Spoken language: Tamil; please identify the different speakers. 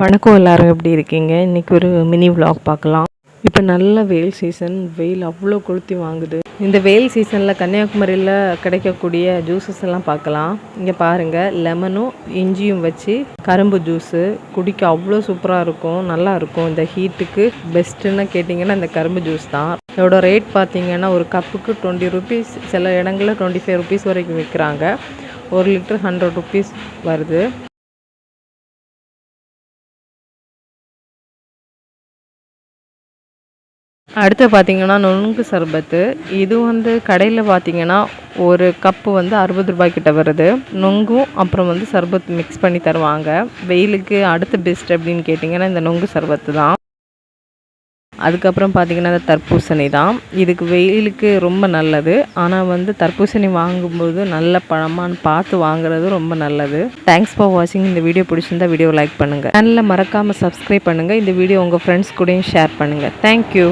Speaker 1: வணக்கம் எல்லோரும் எப்படி இருக்கீங்க? இன்றைக்கி ஒரு மினி விலாக் பார்க்கலாம். இப்போ நல்ல வெயில் சீசன் வெயில் அவ்வளோ கொளுத்தி வாங்குது. இந்த வெயில் சீசனில் கன்னியாகுமரியில் கிடைக்கக்கூடிய ஜூஸஸ் எல்லாம் பார்க்கலாம். இங்கே பாருங்கள் லெமனும் இஞ்சியும் வச்சு கரும்பு ஜூஸு குடிக்க அவ்வளோ சூப்பராக இருக்கும். நல்லா இருக்கும். இந்த ஹீட்டுக்கு பெஸ்ட்டுன்னு கேட்டிங்கன்னா இந்த கரும்பு ஜூஸ் தான். இதோட ரேட் பார்த்தீங்கன்னா ஒரு கப்புக்கு டுவெண்ட்டி ருபீஸ் சில இடங்களில் டுவெண்ட்டி ஃபைவ் ருபீஸ் வரைக்கும் விற்கிறாங்க. ஒரு லிட்டர் ஹண்ட்ரட் ருபீஸ் வருது. அடுத்து பார்த்தீங்கன்னா நுங்கு சர்பத்து. இது வந்து கடையில் பார்த்திங்கன்னா ஒரு கப்பு வந்து அறுபது ரூபாய்க்கிட்ட வருது. நொங்கும் அப்புறம் வந்து சர்பத் மிக்ஸ் பண்ணி தருவாங்க. வெயிலுக்கு அடுத்த பெஸ்ட் அப்படின்னு கேட்டிங்கன்னா இந்த நொங்கு சர்பத்து தான். அதுக்கப்புறம் பார்த்தீங்கன்னா இந்த தர்பூசணி தான். இதுக்கு வெயிலுக்கு ரொம்ப நல்லது. ஆனால் வந்து தர்பூசணி வாங்கும்போது நல்ல பழமான்னு பார்த்து வாங்குறது ரொம்ப நல்லது. தேங்க்ஸ் ஃபார் வாட்சிங் இந்த வீடியோ பிடிச்சிருந்தா வீடியோ லைக் பண்ணுங்கள் சேனலில் மறக்காமல் சப்ஸ்கிரைப் பண்ணுங்கள் இந்த வீடியோ உங்கள் ஃப்ரெண்ட்ஸ் கூடயும் ஷேர் பண்ணுங்கள் தேங்க்யூ